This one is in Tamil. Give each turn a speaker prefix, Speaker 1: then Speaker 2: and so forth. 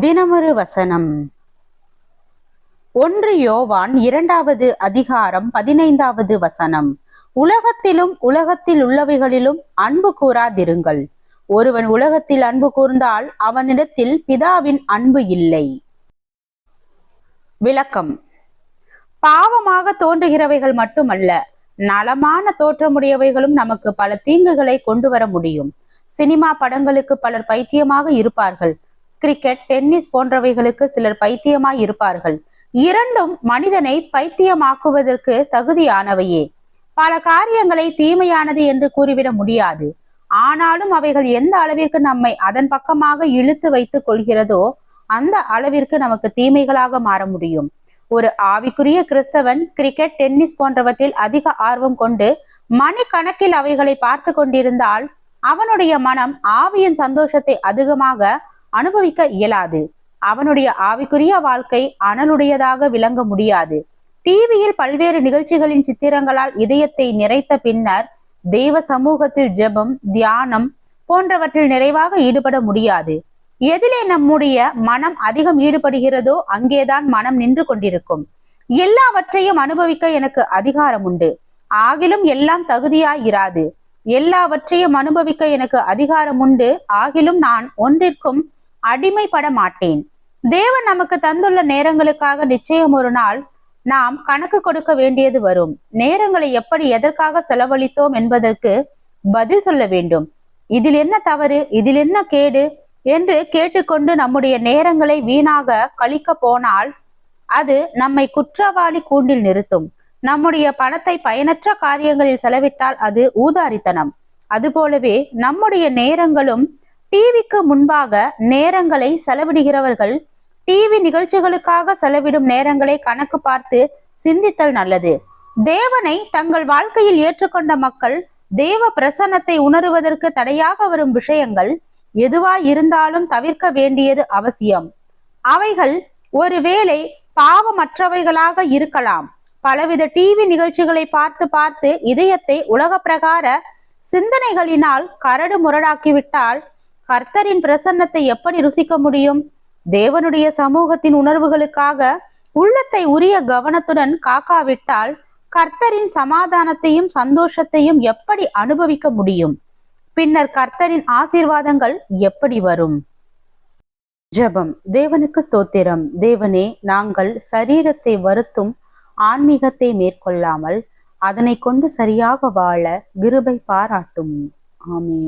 Speaker 1: தினமொரு வசனம். ஒன்று யோவான் இரண்டாவது அதிகாரம் பதினைந்தாவது வசனம். உலகத்திலும் உலகத்தில் உள்ளவைகளிலும் அன்பு கூறாதிருங்கள். ஒருவன் உலகத்தில் அன்பு கூர்ந்தால் அவனிடத்தில் பிதாவின் அன்பு இல்லை. விளக்கம். பாவமாக தோன்றுகிறவைகள் மட்டுமல்ல நலமான தோற்றமுடையவைகளும் நமக்கு பல தீங்குகளை கொண்டு வர முடியும். சினிமா படங்களுக்கு பலர் பைத்தியமாக இருப்பார்கள். கிரிக்கெட் டென்னிஸ் போன்றவைகளுக்கு சிலர் பைத்தியமாய் இருப்பார்கள். இரண்டும் மனிதனை பைத்தியமாக்குவதற்கு தகுதியானவையே. பல காரியங்களை தீமையானது என்று கூறிவிட முடியாது. ஆனாலும் அவைகள் எந்த அளவிற்கு நம்மை அதன் பக்கமாக இழுத்து வைத்துக் கொள்கிறதோ அந்த அளவிற்கு நமக்கு தீமைகளாக மாற முடியும். ஒரு ஆவிக்குரிய கிறிஸ்தவன் கிரிக்கெட் டென்னிஸ் போன்றவற்றில் அதிக ஆர்வம் கொண்டு மணிக்கணக்கில் அவைகளை பார்த்து கொண்டிருந்தால் அவனுடைய மனம் ஆவியின் சந்தோஷத்தை அதிகமாக அனுபவிக்க இயலாது. அவனுடைய ஆவிக்குரிய வாழ்க்கை அனலுடையதாக விளங்க முடியாது. டிவியில் பல்வேறு நிகழ்ச்சிகளின் சித்திரங்களால் இதயத்தை நிறைத்த பின்னர் தெய்வ சமூகத்தில் ஜெபம் தியானம் போன்றவற்றில் நிறைவாக ஈடுபட முடியாது. எதிலே நம்முடைய மனம் அதிகம் ஈடுபடுகிறதோ அங்கேதான் மனம் நின்று கொண்டிருக்கும். எல்லாவற்றையும் அனுபவிக்க எனக்கு அதிகாரம் உண்டு. ஆகிலும் எல்லாம் தகுதியாயிராது எல்லாவற்றையும் அனுபவிக்க எனக்கு அதிகாரம் உண்டு. ஆகிலும் நான் ஒன்றிற்கும் அடிமைப்பட மாட்டேன். தேவன் நமக்கு தந்துள்ள நேரங்களுக்காக நிச்சயம் ஒரு நாள் நாம் கணக்கு கொடுக்க வேண்டியது வரும். நேரங்களை எப்படி எதற்காக செலவழித்தோம் என்பதற்கு பதில் சொல்ல வேண்டும். இதில் என்ன தவறு இதில் என்ன கேடு என்று கேட்டுக்கொண்டு நம்முடைய நேரங்களை வீணாக கழிக்க போனால் அது நம்மை குற்றவாளி கூண்டில் நிறுத்தும். நம்முடைய பணத்தை பயனற்ற காரியங்களில் செலவிட்டால் அது ஊதாரித்தனம். அதுபோலவே நம்முடைய நேரங்களும் டிவிக்கு முன்பாக நேரங்களை செலவிடுகிறவர்கள் டிவி நிகழ்ச்சிகளுக்காக செலவிடும் நேரங்களை கணக்கு பார்த்து சிந்தித்தல் நல்லது. தேவனை தங்கள் வாழ்க்கையில் ஏற்றுக்கொண்ட மக்கள் தேவ பிரசன்னத்தை உணருவதற்கு தடையாக வரும் விஷயங்கள் எதுவாய் இருந்தாலும் தவிர்க்க வேண்டியது அவசியம். அவைகள் ஒருவேளை பாவமற்றவைகளாக இருக்கலாம். பலவித டிவி நிகழ்ச்சிகளை பார்த்து பார்த்து இதயத்தை உலக பிரகார சிந்தனைகளினால் கரடு முரடாக்கிவிட்டால் கர்த்தரின் பிரசன்னத்தை எப்படி ருசிக்க முடியும்? தேவனுடைய சமூகத்தின் உணர்வுகளுக்காக உள்ளத்தை உரிய கவனத்துடன் காக்காவிட்டால் கர்த்தரின் சமாதானத்தையும் சந்தோஷத்தையும் எப்படி அனுபவிக்க முடியும்? பின்னர் கர்த்தரின் ஆசீர்வாதங்கள் எப்படி வரும்? ஜெபம். தேவனுக்கு ஸ்தோத்திரம். தேவனே நாங்கள் சரீரத்தை வருத்தும் ஆன்மீகத்தை மேற்கொள்ளாமல் அதனை கொண்டு சரியாக வாழ கிருபை பாராட்டும். ஆமே